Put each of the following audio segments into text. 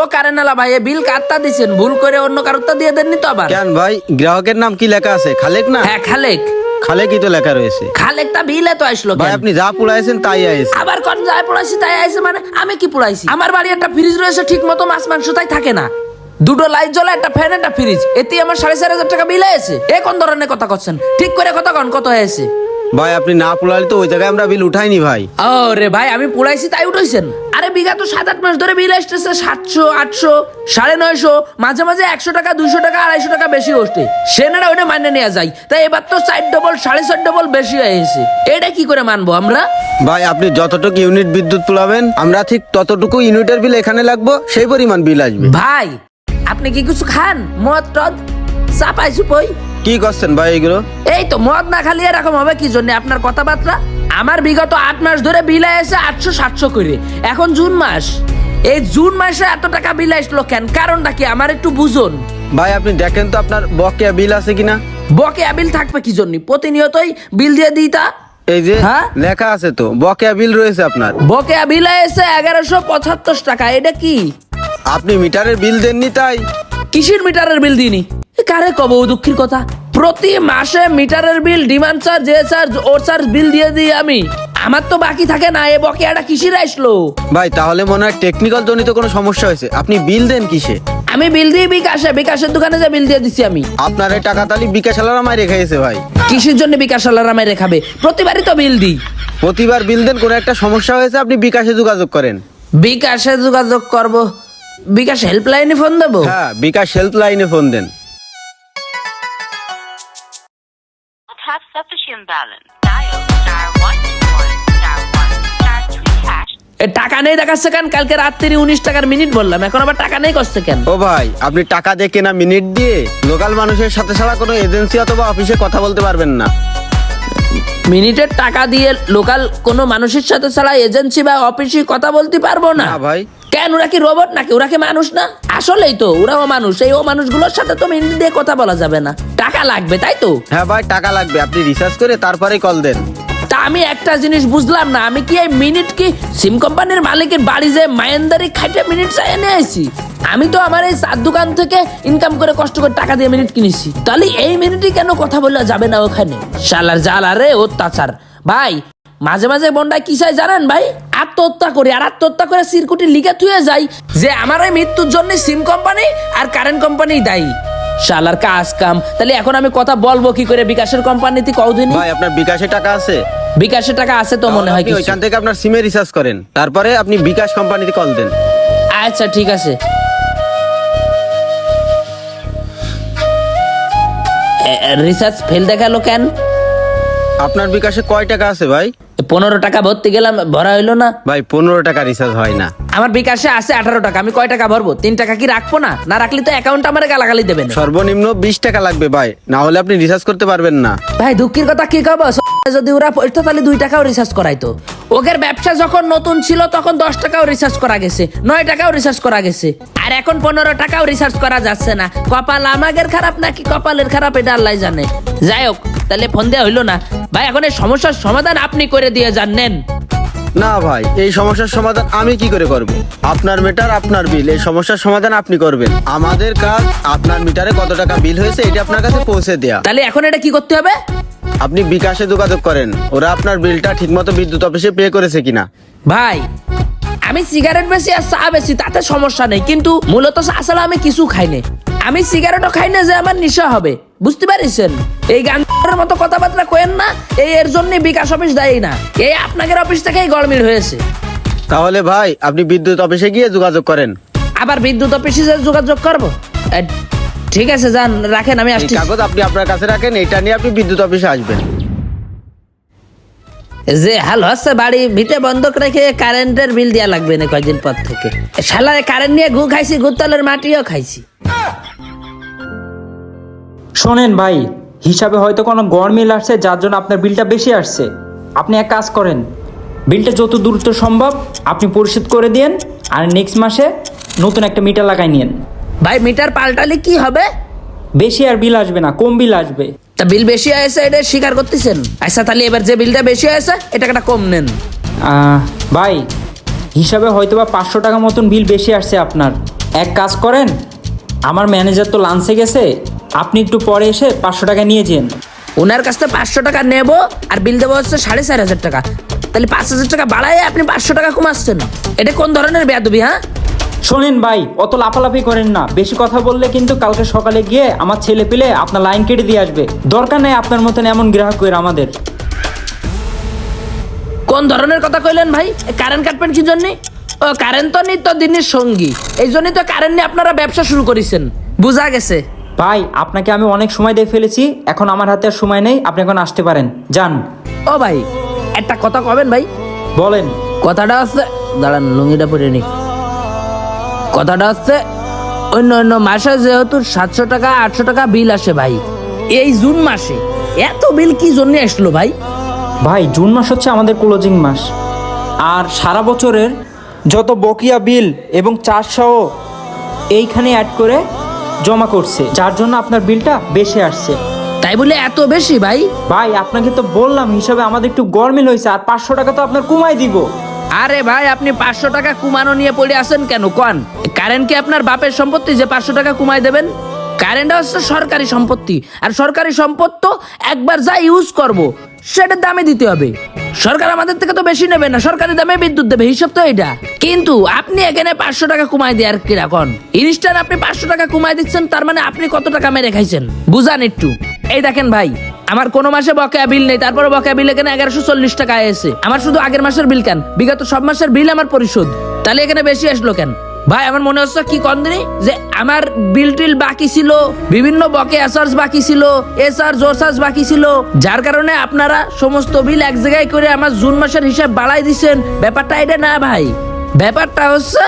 ও কারেনালা ভাই এ বিল কাটতা দিছেন ভুল করে অন্য কারোরটা দিয়ে দেননি তো আবার? কেন ভাই? গ্রাহকের নাম কি লেখা আছে? খালেক না? হ্যাঁ খালেক। খালেকই তো লেখা রয়েছে। খালেকটা বিলে তো আসলো ভাই আপনি যা পুড়াইছেন তাই আইছে। আবার কোন যায় পড়াইছি তাই আইছে মানে আমি কি পড়াইছি? আমার বাড়ি একটা ফ্রিজ রয়েছে ঠিক মতো মাছ মাংস তাই থাকে না। দুটো লাইট জ্বলে একটা ফ্যান একটা ফ্রিজ এতে আমার সাড়ে চার হাজার টাকা বিল হয়েছে। এ কোন ধরনের কথা করছেন ঠিক করে কথা কন কত হয়েছে? ভাই আপনি না পুড়ালে তো ওই জায়গায় আমরা বিল উঠাইনি ভাই। ও রে ভাই আমি পোলাইছি তাই উঠেছেন আরে বিঘা তো সাত আট মাস ধরে বিল আসতেছে সাতশো আটশো সাড়ে নয়শো মাঝে মাঝে একশো টাকা দুইশো টাকা আড়াইশো টাকা বেশি হচ্ছে। সেনারা ওটা মানে নেওয়া যায়। তাই এবার তো চার ডবল সাড়ে চার ডবল বেশি হয়েছে এটা কি করে মানবো আমরা? ভাই আপনি যতটুকু ইউনিট বিদ্যুৎ তুলাবেন আমরা ঠিক ততটুকু ইউনিটের বিল এখানে লাগবো সেই পরিমাণ বিল আসবে। ভাই আপনি কি কিছু খান? মদ টদ চা পাইছু পই কি করছেন ভাই এগুলো? এই তো মদ না খালি এরকম হবে কি জন্য? আপনার কথাবার্তা? আমার বিগত আট মাস ধরে বিল এসে আটশো সাতশো করে। এখন জুন মাস। এই জুন মাসে এত টাকা বিল আসলো কেন? কারণটা কি? আমার একটু বুঝুন। ভাই আপনি দেখেন তো আপনার বকেয়া বিল আছে কিনা? বকেয়া বিল থাকবে কি জন্য? প্রতিনিয়তই বিল দিয়ে দিই তা। এই যে হ্যাঁ? লেখা আছে তো বকেয়া বিল রয়েছে আপনার। বকেয়া বিল এসে এগারোশো পঁচাত্তর টাকা। এটা কি? আপনি মিটারের বিল দেননি তাই? কিসের মিটারের বিল দিনি কারে কব ও দুঃখের কথা? প্রতি মাসে মিটারের বিল ডিমান্ড চার্জ যে চার্জ ওর চার্জ বিল দিয়ে দিই আমি। আমার তো বাকি থাকে না এ বকেয়াটা কিসির আসলো? ভাই তাহলে মনে হয় টেকনিক্যাল জনিত কোনো সমস্যা হয়েছে। আপনি বিল দেন কিসে? আমি বিল দিই বিকাশে বিকাশের দোকানে যে বিল দিয়ে দিছি আমি। আপনার এই টাকা তালি বিকাশ আলার আমায় রেখে গেছে ভাই। কিসের জন্য বিকাশ আলারামে রেখাবে প্রতিবারই তো বিল দিই। প্রতিবার বিল দেন কোনো একটা সমস্যা হয়েছে আপনি বিকাশে যোগাযোগ করেন। বিকাশে যোগাযোগ করব। বিকাশ হেল্পলাইনে ফোন দেবো? হ্যাঁ বিকাশ হেল্প লাইনে ফোন দেন। Sufficient. Dial star one one star one star three hash. টাকা নেই দেখাচ্ছে কেন কালকে রাত্রি উনিশ টাকার মিনিট বললাম এখন আবার টাকা নেই করছে কেন ও ভাই আপনি টাকা দিয়ে কেনা মিনিট দিয়ে লোকাল মানুষের সাথে ছাড়া কোনো এজেন্সি অথবা অফিসে কথা বলতে পারবেন না মিনিটের টাকা দিয়ে লোকাল কোনো মানুষের সাথে ছাড়া এজেন্সি বা অফিসে কথা বলতে পারব না। ভাই। কেন? ওরা কি রোবট নাকি? ওরা কি মানুষ না? আসলেই তো ওরাও মানুষ। এই ও মানুষগুলোর সাথে তো মিনিট দিয়ে কথা বলা যাবে না। টাকা লাগবে তাই তো? হ্যাঁ ভাই টাকা লাগবে। আপনি রিসার্চ করে তারপরে কল দেন। আমি একটা জিনিস বুঝলাম না, আমি কি এই মিনিট কি সিম কোম্পানির মালিকের বাড়ি যে মায়েন্দারি খাইটে মিনিট চাই এনে আইছি? আমি তো আমার এই চার দোকান থেকে ইনকাম করে কষ্ট করে টাকা দিয়ে মিনিট কিনেছি। তাহলে এই মিনিটে কেন কথা বলা যাবে না ওখানে? শালার জালা রে অত্যাচার। ভাই, মাঝে মাঝে বন্ডায় কি চাই জানেন ভাই? আত্মহত্যা করি, আর আত্মহত্যা করে সিরকুটি লিখে থুয়ে যাই যে আমার এই মৃত্যুর জন্য সিম কোম্পানি আর কারেন্ট কোম্পানি দায়ী। শালার কাজ কাম। তাহলে এখন আমি কথা বলব কি করে বিকাশের কোম্পানিতে কদিন ভাই, আপনার বিকাশে টাকা আছে? বিকাশের টাকা আছে তো মনে হয় কি কিছু। ওইখান থেকে আপনার সিমে রিচার্জ করেন। তারপরে আপনি বিকাশ কোম্পানিতে কল দেন। আচ্ছা ঠিক আছে। রিসার্চ ফেল দেখাল কেন? আপনার বিকাশে কয় টাকা আছে ভাই? পনেরো টাকা ভরতে গেলাম ভরা হইল না। ভাই পনেরো টাকা রিচার্জ হয় না। আমার বিকাশে আছে আঠারো টাকা আমি কয় টাকা ভরবো? তিন টাকা কি রাখব না? না রাখলে তো অ্যাকাউন্ট আমার গালাগালি দেবেন সর্বনিম্ন বিশ টাকা লাগবে ভাই না হলে আপনি রিচার্জ করতে পারবেন না। ভাই দুঃখের কথা কি কব? যদি ওরা পড়তো তাহলে দুই টাকাও রিচার্জ করাইতো। ওদের ব্যবসা যখন নতুন ছিল তখন দশ টাকাও রিচার্জ করা গেছে নয় টাকাও রিচার্জ করা গেছে। আর এখন পনেরো টাকাও রিচার্জ করা যাচ্ছে না। কপাল আমাদের খারাপ নাকি কপালের খারাপ এটা আল্লাহ জানে। যাই হোক তাহলে ফোন দেওয়া হইল না। ভাই এখন এই সমস্যার সমাধান আপনি করে দিয়ে জানেন না ভাই এই সমস্যার সমাধান আমি কি করে করব? আপনার মিটার আপনার বিল এই সমস্যার সমাধান আপনি করবেন। আমাদের কাজ আপনার মিটারে কত টাকা বিল হয়েছে এটা আপনার কাছে পৌঁছে দেয়া। তাহলে এখন এটা কি করতে হবে? আপনি বিকাশে যোগাযোগ করেন ওরা আপনার বিলটা ঠিকমতো বিদ্যুৎ অফিসে পে করেছে কিনা। ভাই আমি সিগারেট বেশি আর চা বেশি তাতে সমস্যা নেই কিন্তু মূলত আসলে আমি কিছু খাই না আমি সিগারেটও খাই না যে আমার নেশা হবে। বুঝতে পারিছেন? এই গানের মতো কথাবার্তা কেন না এই এর জন্য বিকাশ অফিস দেয় না। এই আপনাদের অফিস থেকেই গড়মিল হয়েছে। তাহলে ভাই আপনি বিদ্যুৎ অফিসে গিয়ে যোগাযোগ করেন। আবার বিদ্যুৎ অফিসে যে যোগাযোগ করব? ঠিক আছে যান রাখেন আমি আসছি। কাগজ আপনি আপনার কাছে রাখেন এটা নিয়ে আপনি বিদ্যুৎ অফিসে আসবেন। যে হাল হচ্ছে বাড়ি ভিটে বন্ধক রেখে কারেন্টের বিল দেওয়া লাগবে না কয়েকদিন পর থেকে। শালারে কারেন্ট নিয়ে ঘু খাইছি গুতলের মাটিও খাইছি। শোনেন ভাই হিসাবে হয়তো কোনো গড় গরমিল আসছে যার জন্য আপনার বিলটা বেশি আসছে। আপনি এক কাজ করেন বিলটা যত দ্রুত সম্ভব আপনি পরিশোধ করে দিন আর নেক্সট মাসে নতুন একটা মিটার লাগাই নিন ভাই মিটার পাল্টালে কি হবে? বেশি আর বিল আসবে না কম বিল আসবে। তা বিল বেশি হয়েছে এটা স্বীকার করতেছেন? আচ্ছা তাহলে এবার যে বিলটা বেশি হয়েছে এটা একটা কম নেন। ভাই হিসাবে হয়তো বা পাঁচশো টাকা মতন বিল বেশি আসছে আপনার। এক কাজ করেন আমার ম্যানেজার তো লাঞ্চে গেছে আপনি একটু পরে এসে পাঁচশো টাকা নিয়ে যান। ওনার কাছ থেকে পাঁচশো টাকা নেব আর বিল দেবো হচ্ছে সাড়ে চার হাজার টাকা। তাহলে পাঁচ হাজার টাকা বাড়ায় আপনি পাঁচশো টাকা কমাচ্ছেন। এটা কোন ধরনের বেয়াদবি হ্যাঁ? শোনেন ভাই অত লাফালাফি করেন না। বেশি কথা বললে কিন্তু কালকে সকালে গিয়ে আমার ছেলে পেলে আপনার লাইন কেটে দিয়ে আসবে। দরকার নেই আপনার মতন এমন গ্রাহকের আমাদের। কোন ধরনের কথা কইলেন ভাই? কারেন্ট কাটবেন কি জন্য? ও কারেন্ট তো নিত্য দিনের সঙ্গী। এই জন্যই তো কারেন্ট নিয়ে আপনারা ব্যবসা শুরু করেছেন। বোঝা গেছে। ভাই আপনাকে আমি অনেক সময় দিয়ে ফেলেছি এখন আমার হাতে আর সময় নেই আপনি এখন আসতে পারেন। যান। ও ভাই একটা কথা কবেন ভাই? বলেন। কথাটা হচ্ছে দাঁড়ান লুঙ্গিটা পরে নি কথাটা হচ্ছে অন্য অন্য মাসে যেহেতু সাতশো টাকা আটশো টাকা বিল আসে ভাই। এই জুন মাসে এত বিল কি জন্য আসলো ভাই? ভাই জুন মাস হচ্ছে আমাদের ক্লোজিং মাস। আর সারা বছরের যত বকিয়া বিল এবং চারশো এইখানে অ্যাড করে জমা করছে যার জন্য আপনার বিলটা বেশি আসছে। তাই বলে এত বেশি ভাই? ভাই আপনাকে তো বললাম হিসাবে আমাদের একটু গরমিল হয়েছে আর পাঁচশো টাকা তো আপনার কমাই দিব। আরে ভাই আপনি পাঁচশো টাকা কুমানো নিয়ে পড়ে আসেন কেন কন কারেন্ট কি আপনার বাপের সম্পত্তি যে পাঁচশো টাকা কুমাই দেবেন? কারেন্ট হচ্ছে সরকারি সম্পত্তি আর সরকারি সম্পদ তো একবার যা ইউজ করব সেটার দামে দিতে হবে। সরকার আমাদের থেকে তো বেশি নেবে না, সরকারি দামে বিদ্যুৎ দেবে, হিসাব তো এটা কিন্তু আপনি এখানে পাঁচশো টাকা কমাই দিয়ে আর কীরকম ইনস্ট্যান্ট আপনি পাঁচশো টাকা কুমাই দিচ্ছেন, তার মানে আপনি কত টাকা মেরে খাইছেন? বুঝান একটু। এই দেখেন ভাই, আমার কোনো মাসে বকেয়া বিল নেই, তারপরে বকেয়া বিল এখানে এগারোশো চল্লিশ টাকা এসে। আমার শুধু আগের মাসের বিল কেন? বিগত সব মাসের বিল আমার পরিশোধ। তাহলে এখানে বেশি আসলো কেন? ভাই, আমার মনে হচ্ছে কি কন্দিনী যে আমার বিল টিল বাকি ছিল, বিভিন্ন বকে এসার্স বাকি ছিল এ চার্জ ও চার্জ বাকি ছিল। যার কারণে আপনারা সমস্ত বিল এক জায়গায় করে আমার জুন মাসের হিসাব বাড়াই দিচ্ছেন ব্যাপারটা এটা না ভাই। ব্যাপারটা হচ্ছে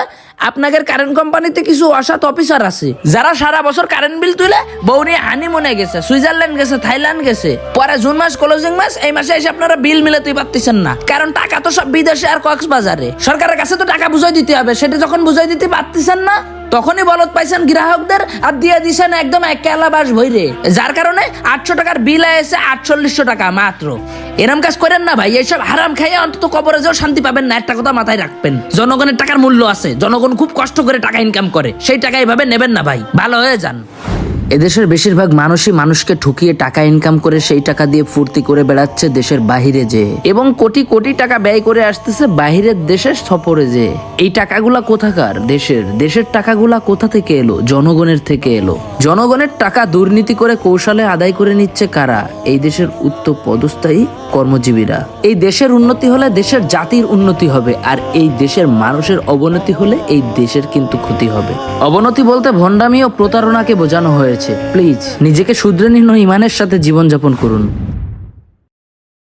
আপনাদের কারেন্ট কোম্পানিতে কিছু অসৎ অফিসার আছে। যারা সারা বছর কারেন্ট বিল তুলে বউ নিয়ে হানিমুনে গেছে, সুইজারল্যান্ড গেছে, থাইল্যান্ড গেছে। পরে জুন মাস ক্লোজিং মাস, এই মাসে এসে আপনারা বিল মিলাতেই পারতেছেন না। কারণ টাকা তো সব বিদেশে আর কক্সবাজারে। সরকারের কাছে তো টাকা বুঝাই দিতে হবে। সেটা যখন বুঝাই দিতে পারতেছেন না, তখনই বলত পাইছেন গ্রাহকদের আর দিয়ে দিছেন একদম এক কেলা বাস ভইরে যার কারণে আটশো টাকার বিল এসে আটচল্লিশশো টাকা মাত্র। এরম কাজ করেন না ভাই, এইসব হারাম খাইয়ে অন্তত কবরে যেও, শান্তি পাবেন না। একটা কথা মাথায় রাখবেন, জনগণের টাকার মূল্য আছে। জনগণ খুব কষ্ট করে টাকা ইনকাম করে। সেই টাকা এইভাবে নেবেন না ভাই, ভালো হয়ে যান। এদেশের বেশিরভাগ মানুষই মানুষকে ঠকিয়ে টাকা ইনকাম করে সেই টাকা দিয়ে ফুর্তি করে বেড়াচ্ছে দেশের বাহিরে যে। এবং কোটি কোটি টাকা ব্যয় করে আসতেছে বাহিরের দেশের সফরে যে। এই টাকাগুলা কোথাকার দেশের? দেশের টাকাগুলা কোথা থেকে এলো? জনগণের থেকে এলো। জনগণের টাকা দুর্নীতি করে কৌশলে আদায় করে নিচ্ছে কারা? এই দেশের উচ্চ পদস্থায়ী কর্মজীবীরা। এই দেশের উন্নতি হলে দেশের জাতির উন্নতি হবে, আর এই দেশের মানুষের অবনতি হলে এই দেশের কিন্তু ক্ষতি হবে। অবনতি বলতে ভণ্ডামি ও প্রতারণাকে বোঝানো হয়েছে। প্লিজ, নিজেকে নিন ইমানের সাথে জীবনযাপন করুন।